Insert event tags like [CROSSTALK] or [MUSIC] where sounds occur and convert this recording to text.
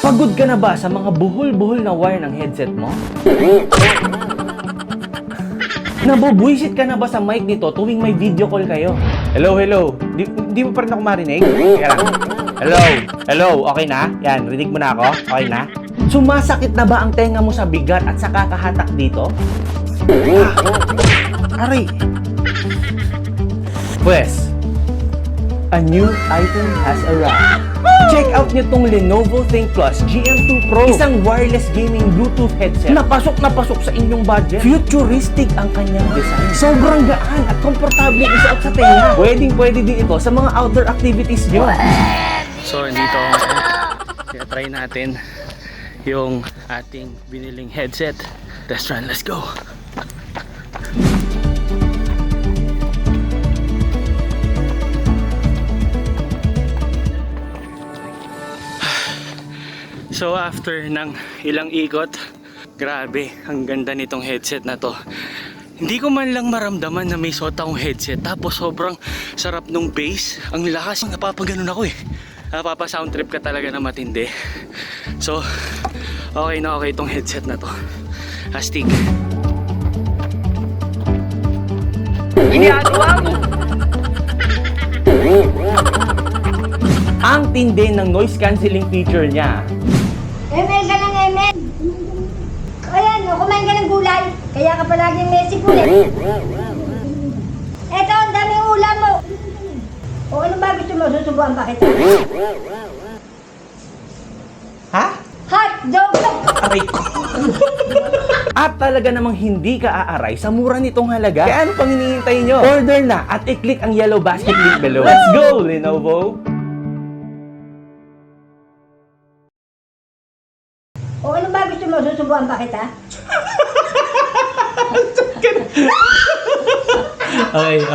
Pagod ka na ba sa mga buhol-buhol na wire ng headset mo? Nabubwisit ka na ba sa mic nito tuwing may video call kayo? Hello, hello. Di, di mo pa rin ako marinig? Kaya lang. Hello, hello. Okay na? Yan, rinig mo na ako? Okay na? Sumasakit na ba ang tenga mo sa bigat at sa kakahatak dito? Ah, aray. Pues, a new item has arrived. Check out nyo tong Lenovo ThinkPlus GM2 Pro. Isang wireless gaming Bluetooth headset na pasok na pasok sa inyong budget. Futuristic ang kanyang design. Sobrang gaan at komportable isuot sa tenga. Pwedeng pwede din ito sa mga outdoor activities nyo. So, ngayon. Kaya try natin yung ating biniling headset. Test run, let's go! So after ng ilang ikot, grabe, ang ganda nitong headset na to. Hindi ko man lang maramdaman na may suot akong headset tapos sobrang sarap nung bass. Ang lakas, napapaganon ako eh. Napapa sound trip ka talaga na matindi. So, okay na okay itong headset na to. Astig. Ang tindi ng noise cancelling feature niya. Emel ka ng Emel. Ayan, o, kumain ka ng gulay. Kaya ka palaging may sipulin. Eto, ang daming ulam mo. O ano ba gusto mo? Susubuan pa kita. Ha? Hot dog! Aray ko. At talaga namang hindi ka aaray sa mura nitong halaga. Kaya ano pang hinihintay nyo? Order na at i-click ang yellow basket link below. Let's go, Lenovo! O ano ba gusto mo? Susubuan pa kita. [LAUGHS] [LAUGHS] Okay,